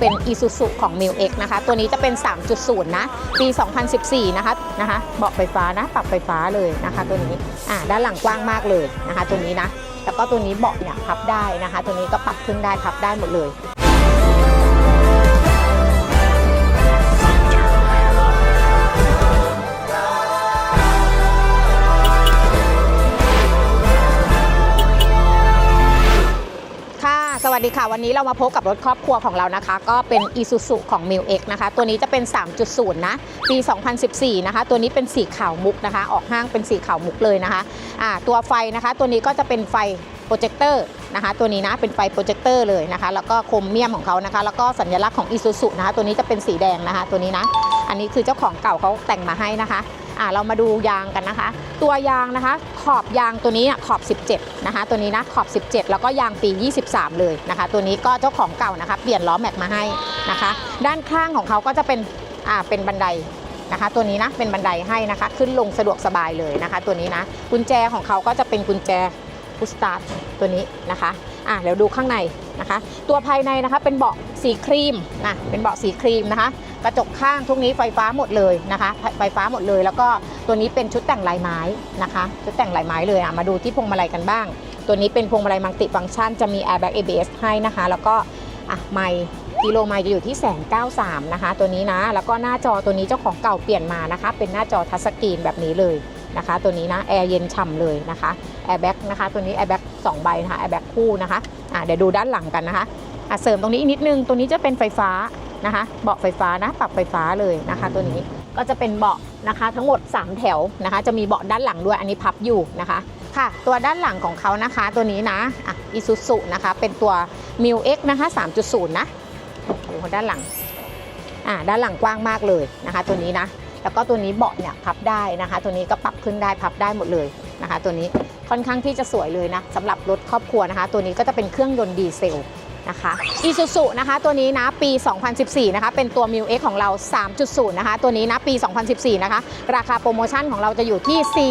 เป็น Isuzu ของ m i l X นะคะ ตัวนี้จะเป็น 3.0 นะ ปี 2014 นะคะนะคะเบาะไฟฟ้านะ ปรับไฟฟ้าเลยนะคะ ตัวนี้อ่าด้านหลังกว้างมากเลยนะคะ ตัวนี้นะ แล้วก็ตัวนี้เบาะเนี่ยพับได้นะคะ ตัวนี้ก็ปรับขึ้นได้พับได้หมดเลย สวัสดีค่ะ วันนี้เรามาพบกับรถครอบครัวของเรานะคะ ก็เป็น Isuzu ของ m i l X นะคะ ตัวนี้จะเป็น 3.0 นะ ปี 2014 นะคะ ตัวนี้เป็นสีขาวมุกนะคะ ออกห้างเป็นสีขาวมุกเลยนะคะอ่าตัวไฟนะคะ ตัวนี้ก็จะเป็นไฟโปรเจคเตอร์นะคะ ตัวนี้นะเป็นไฟโปรเจคเตอร์เลยนะคะ แล้วก็โคมเมียมของเขานะคะ แล้วก็สัญลักษณ์ของ Isuzu นะคะ ตัวนี้จะเป็นสีแดงนะคะ ตัวนี้นะ อันนี้คือเจ้าของเก่าเขาแต่งมาให้นะคะ อ่าเรามาดูยางกันนะคะ ตัวยางนะคะ ขอบยางตัวนี้ขอบ 17 นะคะ ตัวนี้นะขอบ 17 แล้วก็ยางปี 23 เลยนะคะ ตัวนี้ก็เจ้าของเก่านะคะ เปลี่ยนล้อแม็กมาให้นะคะ ด้านข้างของเขาก็จะเป็นอ่าเป็นบันไดนะคะ ตัวนี้นะเป็นบันไดให้นะคะ ขึ้นลงสะดวกสบายเลยนะคะ ตัวนี้นะกุญแจของเขาก็จะเป็นกุญแจพุสตาร์ตัวนี้นะคะอะเดี๋ยวดูข้างใน นะคะ ตัวภายในนะคะเป็นเบาะสีครีมนะเป็นเบาะสีครีมนะคะ กระจกข้างทุกนี้ไฟฟ้าหมดเลยนะคะ ไฟฟ้าหมดเลย แล้วก็ตัวนี้เป็นชุดแต่งลายไม้นะคะ ชุดแต่งลายไม้เลยอะมาดูที่พวงมาลัยกันบ้าง ตัวนี้เป็นพวงมาลัยมัลติฟังก์ชันจะมี airbag ABS ให้นะคะ แล้วก็อะไมค์กิโลไมล์จะอยู่ที่แสนเก้าสามนะคะ ตัวนี้นะ แล้วก็หน้าจอตัวนี้เจ้าของเก่าเปลี่ยนมานะคะ เป็นหน้าจอทัชสกรีนแบบนี้เลยนะคะ ตัวนี้นะแอร์เย็นฉ่ำเลยนะคะแอร์แบ็กนะคะ ตัวนี้แอร์แบ็ก สองใบนะคะแอร์แบ็กคู่นะคะะเดี๋ยวดูด้านหลังกันนะคะะเสริมตรงนี้อีกนิดนึง ตัวนี้จะเป็นไฟฟ้านะคะ เบาะไฟฟ้านะ ปรับไฟฟ้าเลยนะคะ ตัวนี้ก็จะเป็นเบาะนะคะ ทั้งหมด 3 แถวนะคะ จะมีเบาะด้านหลังด้วยอันนี้พับอยู่นะคะค่ะตัวด้านหลังของเขานะคะตัวนี้นะอะอิซูซุนะคะเป็นตัว m i l X นะคะ3.0 นะดูด้านหลังอ่าด้านหลังกว้างมากเลยนะคะ ตัวนี้นะแล้วก็ตัวนี้เบาะเนี่ยพับได้นะคะ ตัวนี้ก็ปรับขึ้นได้พับได้หมดเลยนะคะ ตัวนี้ ค่อนข้างที่จะสวยเลยนะสำหรับรถครอบครัวนะคะ ตัวนี้ก็จะเป็นเครื่องยนต์ดีเซล นะคะ Isuzu นะคะตัวนี้นะปี 2014 นะคะเป็นตัว m i l X ของเรา 3.0 นะคะ ตัวนี้นะปี 2014 นะคะ ราคาโปรโมชั่นของเราจะอยู่ที่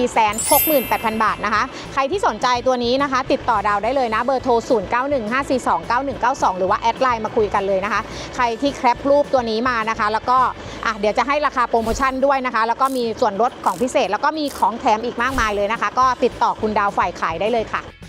468,000 บาทนะคะ ใครที่สนใจตัวนี้นะคะ ติดต่อดาวได้เลยนะ เบอร์โทร 0915429192 หรือว่าแอดไลน์มาคุยกันเลยนะคะ ใครที่แคปรูปตัวนี้มานะคะ แล้วก็อะเดี๋ยวจะให้ราคาโปรโมชั่นด้วยนะคะ แล้วก็มีส่วนลดของพิเศษ แล้วก็มีของแถมอีกมากมายเลยนะคะ ก็ติดต่อคุณดาวฝ่ายขายได้เลยค่ะ